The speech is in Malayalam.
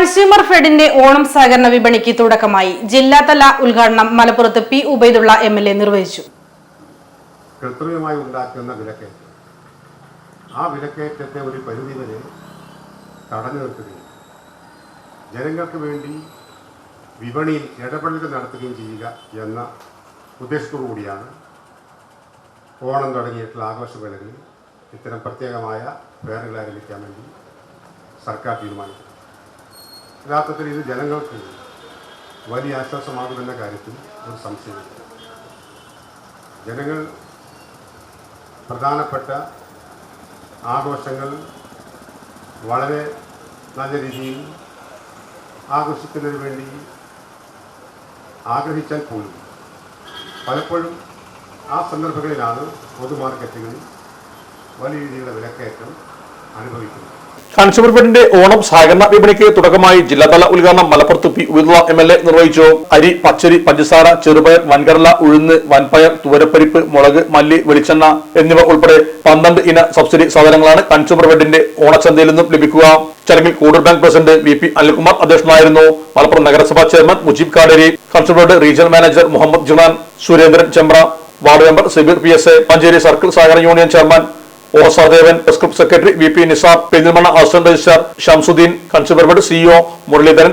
കൺസ്യൂമർ ഫെഡിന്റെ ഓണം സഹകരണ വിപണിക്ക് തുടക്കമായി. ജില്ലാതല ഉദ്ഘാടനം മലപ്പുറത്ത് P Ubaidulla M L A നിർവഹിച്ചു. കൃത്രിമമായി ഉണ്ടാക്കുന്ന വിലക്കയറ്റം. ആ വിലക്കയറ്റത്തെ ഒരു പരിധി വരെ തടഞ്ഞു നിർത്തുകയും ജനങ്ങൾക്ക് വേണ്ടി വിപണിയിൽ ഇടപെടലുകൾ നടത്തുകയും ചെയ്യുക എന്ന ഉദ്ദേശത്തോടു കൂടിയാണ് ഓണം തുടങ്ങിയിട്ടുള്ള ആഘോഷവേളകളിൽ ഇത്തരം പ്രത്യേകമായ പേരുകളെ ആരംഭിക്കാൻ വേണ്ടി സർക്കാർ തീരുമാനിച്ചത്. യഥാർത്ഥത്തിൽ ഇത് ജനങ്ങൾക്ക് വലിയ ആശ്വാസമാകുമെന്ന കാര്യത്തിൽ ഒരു സംശയമില്ല ജനങ്ങൾ പ്രധാനപ്പെട്ട ആഘോഷങ്ങൾ വളരെ നല്ല രീതിയിൽ ആഘോഷിക്കുന്നതിന് വേണ്ടി ആഗ്രഹിച്ചാൽ പോലും പലപ്പോഴും ആ സന്ദർഭങ്ങളിലാണ് പൊതുമാർക്കറ്റുകളിൽ വലിയ രീതിയിലുള്ള വിലക്കയറ്റം കൺസ്യൂമർ ഫെഡിന്റെ ഓണം സഹകരണ വിപണിക്ക് തുടക്കമായി ജില്ലാതല ഉദ്ഘാടനം മലപ്പുറത്ത് P Ubaidulla M L A നിർവഹിച്ചു. അരി പച്ചരി പഞ്ചസാര ചെറുപയർ വൻകടല ഉഴുന്ന് വൻപയർ തുവരപ്പരിപ്പ് മുളക് മല്ലി വെളിച്ചെണ്ണ എന്നിവ ഉൾപ്പെടെ പന്ത്രണ്ട് ഇന സബ്സിഡി സാധനങ്ങളാണ് കൺസ്യൂമർ ഫെഡിന്റെ ഓണച്ചന്തയിൽ നിന്നും ലഭിക്കുക. ചടങ്ങിൽ Kudur bank president V P Anilkumar അധ്യക്ഷനായിരുന്നു. മലപ്പുറം നഗരസഭാ chairman Mujeeb Kaderi consumer fed regional manager Muhammad Junan Surendran Chembra ward member Sibir P S A Manjeri circle സഹകരണ union chairman O Sahadevan എസ്ക്രിപ്റ്റ് secretary V P Nisar Perinthalmanna assistant registrar Shamsuddin consumer CEO Muraleedharan